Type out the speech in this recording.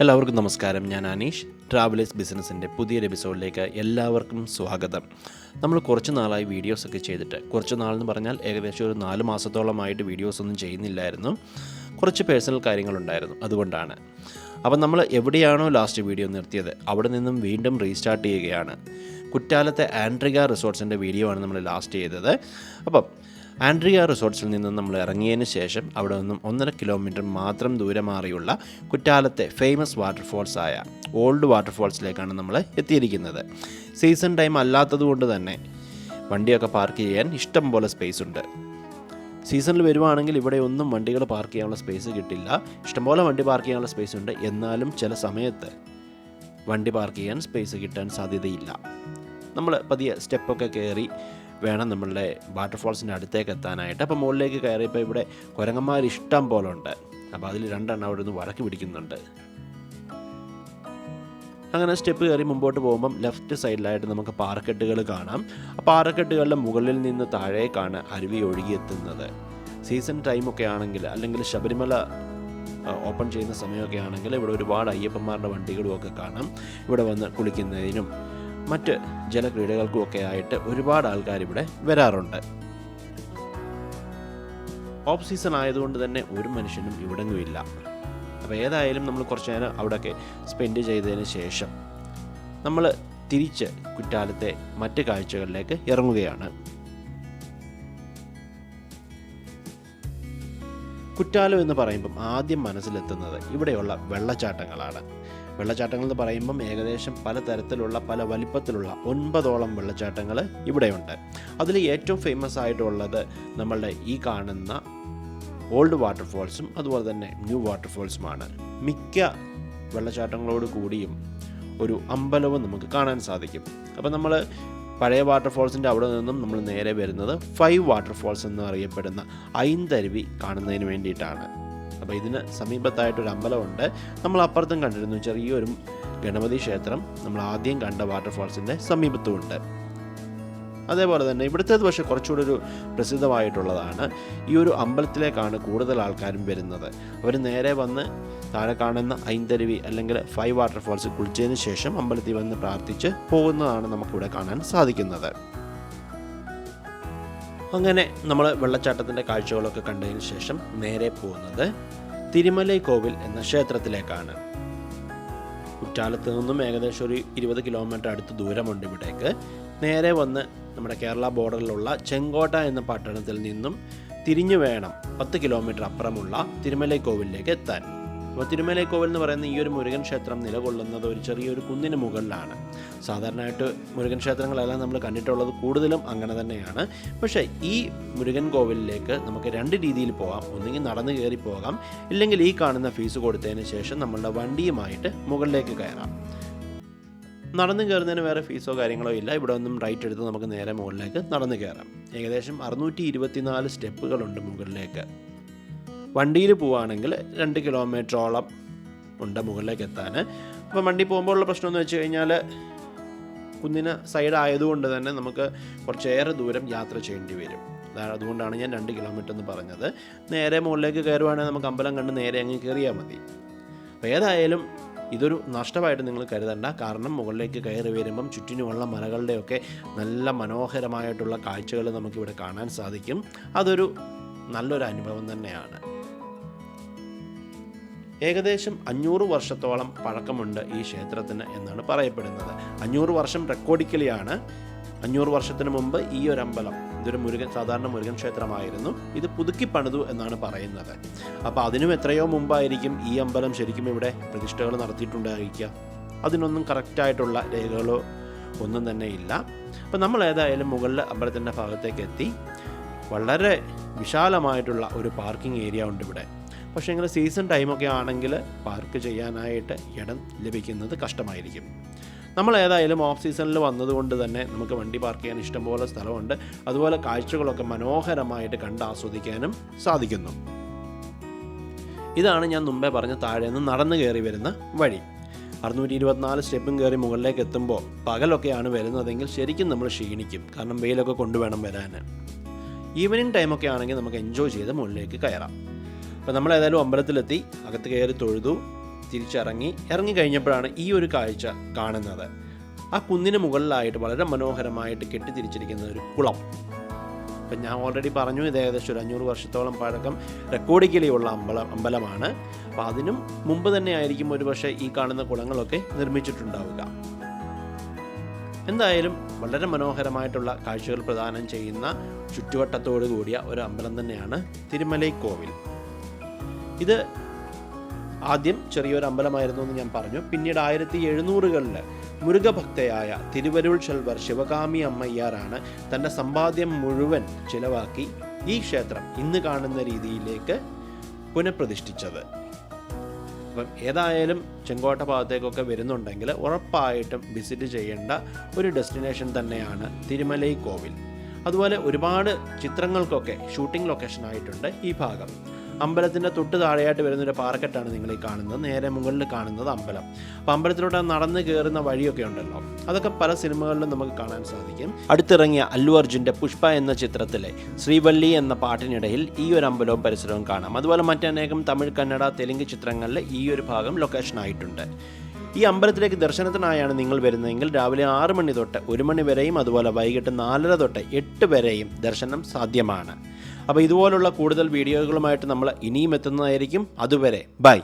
എല്ലാവർക്കും നമസ്കാരം. ഞാൻ അനീഷ്. ട്രാവലേഴ്സ് ബിസിനസ്സിന്റെ പുതിയൊരു എപ്പിസോഡിലേക്ക് എല്ലാവർക്കും സ്വാഗതം. നമ്മൾ കുറച്ച് നാളായി വീഡിയോസൊക്കെ ചെയ്തിട്ട് കുറച്ച് നാളെന്ന് പറഞ്ഞാൽ ഏകദേശം ഒരു നാല് മാസത്തോളമായിട്ട് വീഡിയോസ് ഒന്നും ചെയ്യുന്നില്ലായിരുന്നു. കുറച്ച് പേഴ്സണൽ കാര്യങ്ങളുണ്ടായിരുന്നു അതുകൊണ്ടാണ്. അപ്പം നമ്മൾ എവിടെയാണോ ലാസ്റ്റ് വീഡിയോ നിർത്തിയത് അവിടെ നിന്നും വീണ്ടും റീസ്റ്റാർട്ട് ചെയ്യുകയാണ്. കുറ്റാലത്തെ ആൻഡ്രിക റിസോർട്ട്സിന്റെ വീഡിയോ ആണ് നമ്മൾ ലാസ്റ്റ് ചെയ്തത്. അപ്പം ആൻഡ്രിയ റിസോർട്ട്സിൽ നിന്ന് നമ്മൾ ഇറങ്ങിയതിന് ശേഷം അവിടെ നിന്നും ഒന്നര കിലോമീറ്റർ മാത്രം ദൂരെ മാറിയുള്ള കുറ്റാലത്തെ ഫേമസ് വാട്ടർഫോൾസ് ആയ ഓൾഡ് വാട്ടർഫോൾസിലേക്കാണ് നമ്മൾ എത്തിയിരിക്കുന്നത്. സീസൺ ടൈം അല്ലാത്തതുകൊണ്ട് തന്നെ വണ്ടിയൊക്കെ പാർക്ക് ചെയ്യാൻ ഇഷ്ടം പോലെ സ്പേസ് ഉണ്ട്. സീസണിൽ വരുവാണെങ്കിൽ ഇവിടെ ഒന്നും വണ്ടികൾ പാർക്ക് ചെയ്യാനുള്ള സ്പേസ് കിട്ടില്ല. ഇഷ്ടംപോലെ വണ്ടി പാർക്ക് ചെയ്യാനുള്ള സ്പേസ് ഉണ്ട്. എന്നാലും ചില സമയത്ത് വണ്ടി പാർക്ക് ചെയ്യാൻ സ്പേസ് കിട്ടാൻ സാധ്യതയില്ല. നമ്മൾ പതിയെ സ്റ്റെപ്പൊക്കെ കയറി വേണം നമ്മളുടെ വാട്ടർഫോൾസിന്റെ അടുത്തേക്ക് എത്താനായിട്ട് അപ്പോൾ മുകളിലേക്ക് കയറിയപ്പോൾ ഇവിടെ കുരങ്ങന്മാർ ഇഷ്ടം പോലെ ഉണ്ട്. അപ്പോൾ അതിൽ രണ്ടെണ്ണം അവിടെ നിന്ന് വടക്ക് പിടിക്കുന്നുണ്ട്. അങ്ങനെ സ്റ്റെപ്പ് കയറി മുമ്പോട്ട് പോകുമ്പം ലെഫ്റ്റ് സൈഡിലായിട്ട് നമുക്ക് പാറക്കെട്ടുകൾ കാണാം. ആ പാറക്കെട്ടുകളുടെ മുകളിൽ നിന്ന് താഴേക്കാണ് അരുവി ഒഴുകിയെത്തുന്നത്. സീസൺ ടൈമൊക്കെ ആണെങ്കിൽ അല്ലെങ്കിൽ ശബരിമല ഓപ്പൺ ചെയ്യുന്ന സമയമൊക്കെ ആണെങ്കിൽ ഇവിടെ ഒരുപാട് അയ്യപ്പന്മാരുടെ വണ്ടികളും ഒക്കെ കാണാം. ഇവിടെ വന്ന് കുളിക്കുന്നതിനും മറ്റ് ജലക്രീഡകൾക്കും ഒക്കെ ആയിട്ട് ഒരുപാട് ആൾക്കാർ ഇവിടെ വരാറുണ്ട്. ഓഫ് സീസൺ ആയതുകൊണ്ട് തന്നെ ഒരു മനുഷ്യനും ഇവിടെങ്ങും ഇല്ല അപ്പോൾ ഏതായാലും നമ്മൾ കുറച്ച് നേരം അവിടെയൊക്കെ സ്പെൻഡ് ചെയ്തതിന് ശേഷം നമ്മൾ തിരിച്ച് കുറ്റാലത്തെ മറ്റ് കാഴ്ചകളിലേക്ക് ഇറങ്ങുകയാണ്. കുറ്റാലം എന്ന് പറയുമ്പം ആദ്യം മനസ്സിലെത്തുന്നത് ഇവിടെയുള്ള വെള്ളച്ചാട്ടങ്ങളാണ്. വെള്ളച്ചാട്ടങ്ങൾ എന്ന് പറയുമ്പം ഏകദേശം പല തരത്തിലുള്ള പല വലിപ്പത്തിലുള്ള ഒൻപതോളം വെള്ളച്ചാട്ടങ്ങൾ ഇവിടെയുണ്ട്. അതിൽ ഏറ്റവും ഫേമസ് ആയിട്ടുള്ളത് നമ്മളുടെ ഈ കാണുന്ന ഓൾഡ് വാട്ടർഫോൾസും അതുപോലെ തന്നെ ന്യൂ വാട്ടർഫോൾസുമാണ് മിക്ക വെള്ളച്ചാട്ടങ്ങളോട് കൂടിയും ഒരു അമ്പലവും നമുക്ക് കാണാൻ സാധിക്കും. അപ്പോൾ നമ്മൾ പഴയ വാട്ടർഫോൾസിന്റെ അവിടെ നിന്നും നമ്മൾ നേരെ വരുന്നത് ഫൈവ് വാട്ടർഫോൾസ് എന്ന് അറിയപ്പെടുന്ന ഐന്തരുവി കാണുന്നതിന് വേണ്ടിയിട്ടാണ്. അപ്പോൾ ഇതിന് സമീപത്തായിട്ടൊരു അമ്പലമുണ്ട് നമ്മൾ അപ്പുറത്തും കണ്ടിരുന്നു ചെറിയൊരു ഗണപതി ക്ഷേത്രം. നമ്മൾ ആദ്യം കണ്ട വാട്ടർഫോൾസിന്റെ സമീപത്തുമുണ്ട് അതേപോലെ തന്നെ ഇവിടുത്തേത് പക്ഷേ കുറച്ചുകൂടി ഒരു പ്രസിദ്ധമായിട്ടുള്ളതാണ്. ഈ ഒരു അമ്പലത്തിലേക്കാണ് കൂടുതൽ ആൾക്കാരും വരുന്നത്. അവർ നേരെ വന്ന് താഴെ കാണുന്ന ഐന്തരുവി അല്ലെങ്കിൽ ഫൈവ് വാട്ടർഫോൾസ് കുളിച്ചതിന് ശേഷം അമ്പലത്തിൽ വന്ന് പ്രാർത്ഥിച്ച് പോകുന്നതാണ് നമുക്കിവിടെ കാണാൻ സാധിക്കുന്നത്. അങ്ങനെ നമ്മൾ വെള്ളച്ചാട്ടത്തിന്റെ കാഴ്ചകളൊക്കെ കണ്ടതിന് ശേഷം നേരെ പോകുന്നത് തിരുമലൈ കോവിൽ എന്ന ക്ഷേത്രത്തിലേക്കാണ്. കുറ്റാലത്ത് നിന്നും ഏകദേശം ഒരു ഇരുപത് കിലോമീറ്റർ അടുത്ത് ദൂരമുണ്ട് ഇവിടേക്ക്. നേരെ വന്ന് നമ്മുടെ കേരള ബോർഡറിലുള്ള ചെങ്കോട്ട എന്ന പട്ടണത്തിൽ നിന്നും തിരിഞ്ഞു വേണം പത്ത് കിലോമീറ്റർ അപ്പുറമുള്ള തിരുമലൈ കോവിലിലേക്ക് എത്താൻ. അപ്പോൾ തിരുമലൈ കോവിൽ എന്ന് പറയുന്ന ഈ ഒരു മുരുകൻ ക്ഷേത്രം നിലകൊള്ളുന്നത് ഒരു ചെറിയൊരു കുന്നിന് മുകളിലാണ്. സാധാരണയായിട്ട് മുരുകൻ ക്ഷേത്രങ്ങളെല്ലാം നമ്മൾ കണ്ടിട്ടുള്ളത് കൂടുതലും അങ്ങനെ തന്നെയാണ്. പക്ഷേ ഈ മുരുകൻ കോവിലിലേക്ക് നമുക്ക് രണ്ട് രീതിയിൽ പോകാം. ഒന്നുകിൽ നടന്നു കയറി പോകാം. ഇല്ലെങ്കിൽ ഈ കാണുന്ന ഫീസ് കൊടുത്തതിന് ശേഷം നമ്മളുടെ വണ്ടിയുമായിട്ട് മുകളിലേക്ക് കയറാം. നടന്നു കയറുന്നതിന് വേറെ ഫീസോ കാര്യങ്ങളോ ഇല്ല. ഇവിടെ ഒന്നും റൈറ്റ് എടുത്ത് നമുക്ക് നേരെ മുകളിലേക്ക് നടന്നു കയറാം. ഏകദേശം അറുന്നൂറ്റി ഇരുപത്തിനാല് സ്റ്റെപ്പുകളുണ്ട് മുകളിലേക്ക്. വണ്ടിയിൽ പോവുകയാണെങ്കിൽ രണ്ട് കിലോമീറ്ററോളം ഉണ്ട് മുകളിലേക്ക് എത്താൻ അപ്പോൾ വണ്ടി പോകുമ്പോൾ ഉള്ള പ്രശ്നം എന്ന് വെച്ച് കഴിഞ്ഞാൽ കുന്നിന് സൈഡ് ആയതുകൊണ്ട് തന്നെ നമുക്ക് കുറച്ചേറെ ദൂരം യാത്ര ചെയ്യേണ്ടി വരും. അതുകൊണ്ടാണ് ഞാൻ രണ്ട് കിലോമീറ്റർ എന്ന് പറഞ്ഞത്. നേരെ മുകളിലേക്ക് കയറുവാണെങ്കിൽ നമുക്ക് അമ്പലം കണ്ട് നേരെ അങ്ങ് കയറിയാൽ മതി. അപ്പോൾ ഏതായാലും ഇതൊരു നഷ്ടമായിട്ട് നിങ്ങൾ കരുതണ്ട. കാരണം മുകളിലേക്ക് കയറി വരുമ്പം ചുറ്റിനുമുള്ള മലകളുടെയൊക്കെ നല്ല മനോഹരമായിട്ടുള്ള കാഴ്ചകൾ നമുക്കിവിടെ കാണാൻ സാധിക്കും. അതൊരു നല്ലൊരു അനുഭവം തന്നെയാണ്. ഏകദേശം അഞ്ഞൂറ് വർഷത്തോളം പഴക്കമുണ്ട് ഈ ക്ഷേത്രത്തിന് എന്നാണ് പറയപ്പെടുന്നത്. അഞ്ഞൂറ് വർഷം റെക്കോർഡിക്കലിയാണ്. അഞ്ഞൂറ് വർഷത്തിന് മുമ്പ് ഈ ഒരു അമ്പലം ഇതൊരു മുരുകൻ സാധാരണ മുരുകൻ ക്ഷേത്രമായിരുന്നു. ഇത് പുതുക്കി പണിതു എന്നാണ് പറയുന്നത്. അപ്പോൾ അതിനും എത്രയോ മുമ്പായിരിക്കും ഈ അമ്പലം ശരിക്കും ഇവിടെ പ്രതിഷ്ഠകൾ നടത്തിയിട്ടുണ്ടായിരിക്കുക. അതിനൊന്നും കറക്റ്റായിട്ടുള്ള രേഖകളോ ഒന്നും തന്നെ ഇല്ല. അപ്പം നമ്മൾ ഏതായാലും മുകളിൽ അമ്പലത്തിന്റെ ഭാഗത്തേക്ക് എത്തി. വളരെ വിശാലമായിട്ടുള്ള ഒരു പാർക്കിംഗ് ഏരിയ ഉണ്ട് ഇവിടെ. പക്ഷേ നിങ്ങൾ സീസൺ ടൈമൊക്കെ ആണെങ്കിൽ പാർക്ക് ചെയ്യാനായിട്ട് ഇടം ലഭിക്കുന്നത് കഷ്ടമായിരിക്കും. നമ്മൾ ഏതായാലും ഓഫ് സീസണിൽ വന്നതുകൊണ്ട് തന്നെ നമുക്ക് വണ്ടി പാർക്ക് ചെയ്യാൻ ഇഷ്ടംപോലെ സ്ഥലമുണ്ട്. അതുപോലെ കാഴ്ചകളൊക്കെ മനോഹരമായിട്ട് കണ്ട് ആസ്വദിക്കാനും സാധിക്കുന്നു. ഇതാണ് ഞാൻ മുമ്പേ പറഞ്ഞ താഴെ നിന്ന് നടന്നു കയറി വരുന്ന വഴി. അറുന്നൂറ്റി ഇരുപത്തിനാല് സ്റ്റെപ്പും കയറി മുകളിലേക്ക് എത്തുമ്പോൾ പകലൊക്കെയാണ് വരുന്നതെങ്കിൽ ശരിക്കും നമ്മൾ ക്ഷീണിക്കും. കാരണം വെയിലൊക്കെ കൊണ്ടുവേണം വരാൻ. ഈവനിങ് ടൈമൊക്കെ ആണെങ്കിൽ നമുക്ക് എൻജോയ് ചെയ്ത് മുകളിലേക്ക് കയറാം. അപ്പോൾ നമ്മൾ ഏതായാലും അമ്പലത്തിലെത്തി അകത്ത് കയറി തൊഴുതു തിരിച്ചിറങ്ങി ഇറങ്ങി കഴിഞ്ഞപ്പോഴാണ് ഈ ഒരു കാഴ്ച കാണുന്നത്. ആ കുന്നിന് മുകളിലായിട്ട് വളരെ മനോഹരമായിട്ട് കെട്ടിത്തിരിച്ചിരിക്കുന്ന ഒരു കുളം. ഇപ്പം ഞാൻ ഓൾറെഡി പറഞ്ഞു ഇത് ഏകദേശം ഒരു അഞ്ഞൂറ് വർഷത്തോളം പഴക്കം റെക്കോർഡിക്കലിയുള്ള അമ്പലം അമ്പലമാണ്. അപ്പോൾ അതിനും മുമ്പ് തന്നെ ആയിരിക്കും ഒരുപക്ഷെ ഈ കാണുന്ന കുളങ്ങളൊക്കെ നിർമ്മിച്ചിട്ടുണ്ടാവുക. എന്തായാലും വളരെ മനോഹരമായിട്ടുള്ള കാഴ്ചകൾ പ്രദാനം ചെയ്യുന്ന ചുറ്റുവട്ടത്തോടു കൂടിയ ഒരു അമ്പലം തന്നെയാണ് തിരുമലൈ കോവിൽ. ഇത് ആദ്യം ചെറിയൊരു അമ്പലമായിരുന്നു എന്ന് ഞാൻ പറഞ്ഞു. പിന്നീട് ആയിരത്തി എഴുന്നൂറുകളിൽ മുരുകഭക്തയായ തിരുവരുൾ ചെൽവർ ശിവകാമി അമ്മയ്യാറാണ് തന്റെ സമ്പാദ്യം മുഴുവൻ ചിലവാക്കി ഈ ക്ഷേത്രം ഇന്ന് കാണുന്ന രീതിയിലേക്ക് പുനഃപ്രതിഷ്ഠിച്ചത്. അപ്പം ഏതായാലും ചെങ്കോട്ട ഭാഗത്തേക്കൊക്കെ വരുന്നുണ്ടെങ്കിൽ ഉറപ്പായിട്ടും വിസിറ്റ് ചെയ്യേണ്ട ഒരു ഡെസ്റ്റിനേഷൻ തന്നെയാണ് തിരുമലൈ കോവിൽ. അതുപോലെ ഒരുപാട് ചിത്രങ്ങൾക്കൊക്കെ ഷൂട്ടിംഗ് ലൊക്കേഷൻ ആയിട്ടുണ്ട് ഈ ഭാഗം. അമ്പലത്തിന്റെ തൊട്ട് താഴെയായിട്ട് വരുന്നൊരു പാർക്കറ്റാണ് നിങ്ങൾ ഈ കാണുന്നത്. നേരെ മുകളിൽ കാണുന്നത് അമ്പലം. അപ്പം അമ്പലത്തിലോട്ട് നടന്ന് കയറുന്ന വഴിയൊക്കെ ഉണ്ടല്ലോ. അതൊക്കെ പല സിനിമകളിലും നമുക്ക് കാണാൻ സാധിക്കും. അടുത്തിറങ്ങിയ അല്ലു അർജുന്റെ പുഷ്പ എന്ന ചിത്രത്തിലെ ശ്രീവല്ലി എന്ന പാട്ടിനിടയിൽ ഈ ഒരു അമ്പലവും പരിസരവും കാണാം. അതുപോലെ മറ്റനേകം തമിഴ് കന്നഡ തെലുങ്ക് ചിത്രങ്ങളിൽ ഈ ഒരു ഭാഗം ലൊക്കേഷൻ ആയിട്ടുണ്ട്. ഈ അമ്പലത്തിലേക്ക് ദർശനത്തിനായാണ് നിങ്ങൾ വരുന്നതെങ്കിൽ രാവിലെ ആറ് മണി തൊട്ട് ഒരു മണി വരെയും അതുപോലെ വൈകിട്ട് നാലര തൊട്ട് എട്ട് വരെയും ദർശനം സാധ്യമാണ്. അപ്പോൾ ഇതുപോലുള്ള കൂടുതൽ വീഡിയോകളുമായിട്ട് നമ്മൾ ഇനിയും എത്തുന്നതായിരിക്കും. അതുവരെ ബൈ.